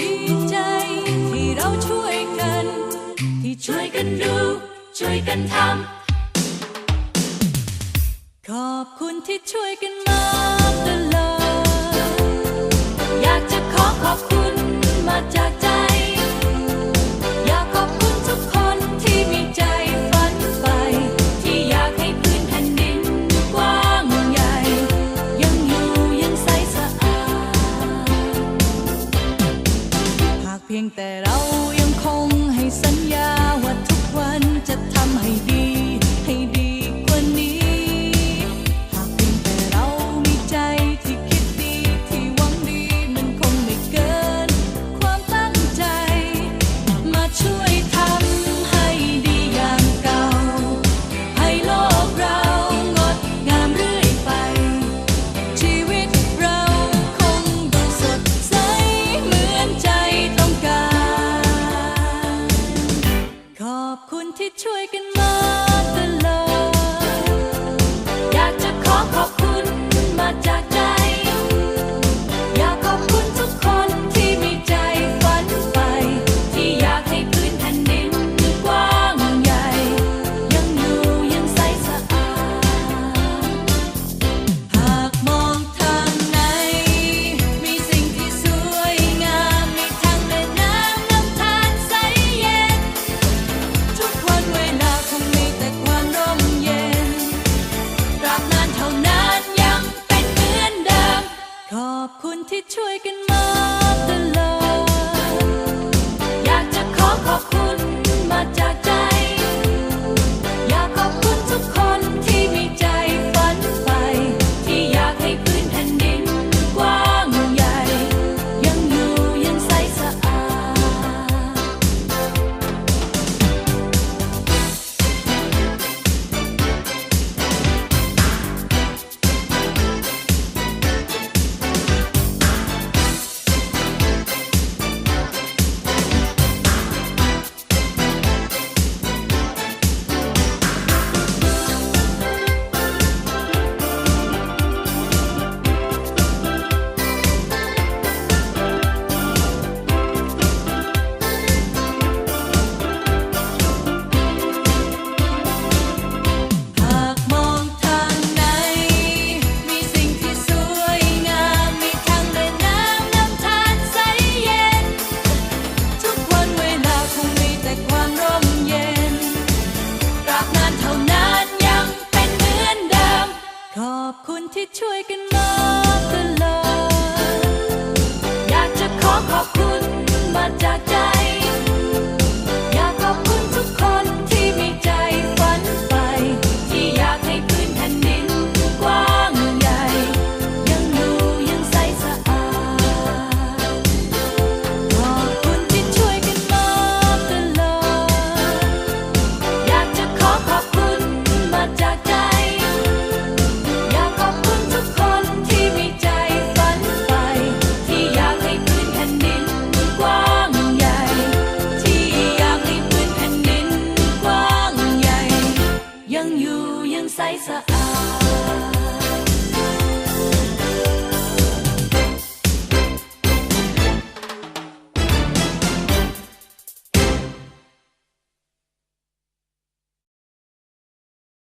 ดีใจที่เราช่วยกัน ที่ช่วยกันดู ช่วยกันทำขอบคุณที่ช่วยกันมาตลอดอยาก เพียงแต่เรา ช่วยกันมาตลอด ขอบคุณที่ช่วยกันมาตลอดอยากจะขอขอบคุณ อบคุณที่ช่วยกันมา Thank you.